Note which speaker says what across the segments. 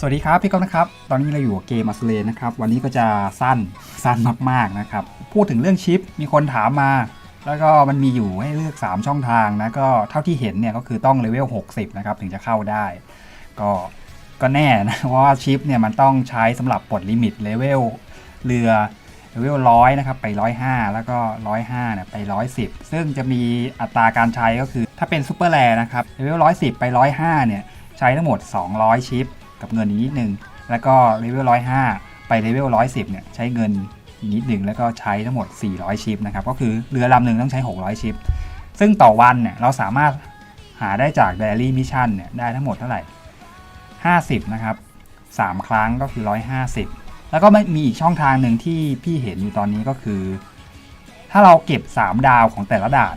Speaker 1: สวัสดีครับพี่ก้องนะครับ ตอนนี้เราอยู่กับเกมอัสเลนนะครับ วันนี้ก็จะสั้นสั้นมากๆนะครับ พูดถึงเรื่องชิปมีคนถามมา แล้วก็มันมีอยู่ให้เลือก 3 ช่องทางนะก็เท่าที่เห็นเนี่ยก็คือต้องเลเวล 60 นะครับ ถึงจะเข้าได้ ก็ก็แน่นะ เพราะว่าชิปเนี่ยมันต้องใช้สำหรับปลดลิมิตเลเวลเรือเลเวลร้อยนะครับไป 105 แล้วก็ 105เนี่ยไป 110 ซึ่งจะมีอัตราการใช้ก็คือถ้าเป็นซูเปอร์แรนะครับเลเวล110 ไป 105เนี่ยใช้ทั้งหมด 200 ชิป กับเงินอีกนิดนึง แล้วก็เลเวล105ไปเลเวล110เนี่ยใช้เงินอีกนิดหนึ่งแล้วก็ใช้ทั้งหมด 400 ชิปนะครับ ก็คือเรือลำหนึ่งต้องใช้ 600 ชิป ซึ่งต่อวันเนี่ยเราสามารถหาได้จาก Daily Mission เนี่ยได้ทั้งหมดเท่าไหร่ 50 นะครับ 3 ครั้งก็คือ 150 แล้วก็ไม่มีอีกช่องทางหนึ่งที่พี่เห็นอยู่ตอนนี้ก็คือ ถ้าเราเก็บ 3 ดาวของแต่ละด่าน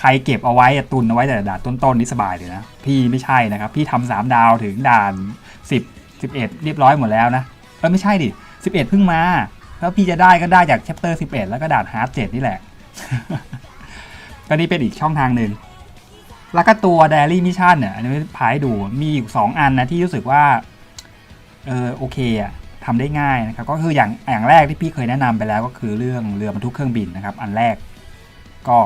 Speaker 1: ใครเก็บเอาไว้ตุนเอาไว้แต่ด่านต้นๆนี่สบายเลยนะ พี่ไม่ใช่นะครับ พี่ทำสามดาวถึงด่าน 10 11 เรียบร้อยหมดแล้วนะเออไม่ใช่ดิ 11 เพิ่งมา แล้วพี่จะได้ก็ได้จากแชปเตอร์ 11 แล้วก็ด่านฮาร์ด7นี่แหละก็นี่เป็นอีกช่องทางหนึ่งแล้วก็ตัว Daily Mission เนี่ยอันนี้พายดูมีอยู่2อันนะที่รู้สึกว่าเออโอเคอะทำได้ง่ายนะครับก็คืออย่างอย่างแรกที่พี่เคยแนะนำไปแล้วก็คือเรื่องเรือบรรทุกเครื่องบินนะครับ อันแรกก็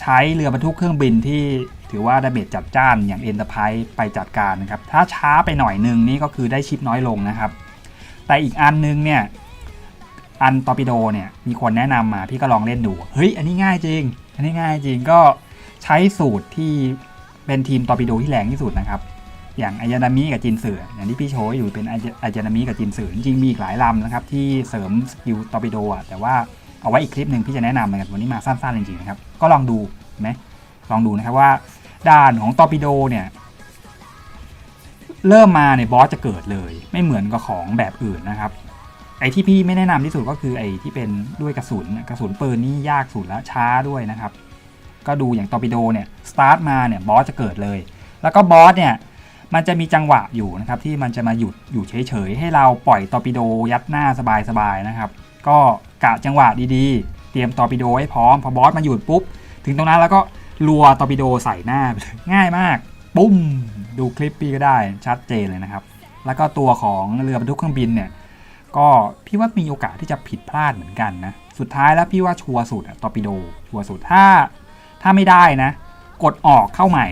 Speaker 1: ใช้เรือบรรทุกเครื่องบินที่ถือว่าดาเมจจัดจ้านอย่าง Enterprise ไปจัดการนะครับ ถ้าช้าไปหน่อยนึงนี่ก็คือได้ชิปน้อยลงนะครับ แต่อีกอันนึงเนี่ยอันตอปิโดเนี่ยมีคนแนะนำมาพี่ก็ลองเล่นดู เฮ้ย อันนี้ง่ายจริง อันนี้ง่ายจริงก็ใช้สูตรที่เป็นทีมตอปิโดที่แรงที่สุดนะครับ อย่างอายานามิกับจินเสืออย่างที่พี่โชว์อยู่เป็นอายานามิกับจินเสือจริงมีอีกหลายลำนะครับที่เสริมสกิลตอปิโดอะแต่ว่า เอาไว้อีกคลิปหนึ่งพี่จะแนะนำเหมือนกันวันนี้มาสั้นๆจริงๆนะครับก็ลองดูนไหมลองดูนะครับว่าด่านของตอร์ปิโดเนี่ยเริ่มมาเนี่ยบอสจะเกิดเลย ไม่เหมือนกับของแบบอื่นนะครับ ไอ้ที่พี่ไม่แนะนำที่สุดก็คือไอ้ที่เป็นด้วยกระสุนกระสุนปืนนี่ยากสุดแล้วช้าด้วยนะครับ ก็ดูอย่างตอร์ปิโดเนี่ยสตาร์ทมาเนี่ยบอสจะเกิดเลย แล้วก็บอสเนี่ยมันจะมีจังหวะอยู่นะครับที่มันจะมาหยุดอยู่เฉยๆให้เราปล่อยตอร์ปิโดยัดหน้าสบายๆนะครับ ก็กะจังหวะดีๆ เตรียมตอร์ปิโดให้พร้อมพอบอสมาหยุดปุ๊บ ถึงตรงนั้นแล้วก็รัวตอร์ปิโดใส่หน้าง่ายมาก ปุ้ม ดูคลิปพี่ก็ได้ชัดเจนเลยนะครับ แล้วก็ตัวของเรือบรรทุกเครื่องบินเนี่ยก็พี่ว่ามีโอกาสที่จะผิดพลาดเหมือนกันนะสุดท้ายแล้วพี่ว่าชัวร์สุดอะตอร์ปิโดชัวร์สุดถ้า ถ้าไม่ได้นะ กดออกเข้าใหม่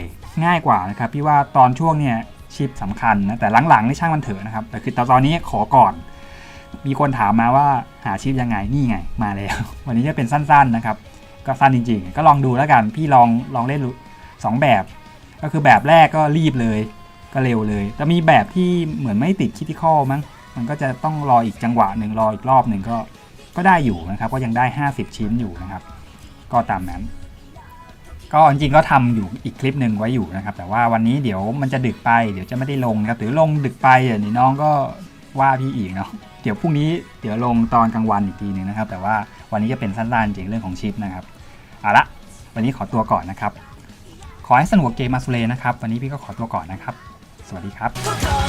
Speaker 1: ง่ายกว่านะครับพี่ว่าตอนช่วงเนี่ยชิปสำคัญนะแต่หลังๆนี่ช่างมันเถอะนะครับแต่คือตอนนี้ขอก่อน มีคนถามมาว่าหาชิปยังไงนี่ไงมาแล้ว วันนี้จะเป็นสั้นๆนะครับ ก็สั้นจริงๆ ก็ลองดูแล้วกันพี่ลองลองเล่นสองแบบ ก็คือแบบแรกก็รีบเลย ก็เร็วเลยแต่มีแบบที่เหมือนไม่ติดคิดที่ข้อมั้งมันก็จะต้องรออีกจังหวะหนึ่งรออีกรอบหนึ่งก็ก็ได้อยู่นะครับ ก็ยังได้ 50 ชิ้นอยู่นะครับ ก็ตามนั้น ก็จริงๆก็ทำอยู่อีกคลิปหนึ่งไว้อยู่นะครับ แต่ว่าวันนี้เดี๋ยวมันจะดึกไปเดี๋ยวจะไม่ได้ลงนะครับหรือลงดึกไปเดี๋ยวนี้น้องก็ว่าพี่อีกเนาะ ดี๋ยวพรุ่งนี้เดี๋ยวลงตอนกลางวันอีกทีหนึงนะครับ แต่ว่าวันนี้จะเป็นสั้นๆจริงเรื่องของชิปนะครับเอาละวันนี้ขอตัวก่อนนะครับ ขอให้สนุกเกมมาสุเลนะครับ วันนี้พี่ก็ขอตัวก่อนนะครับ สวัสดีครับ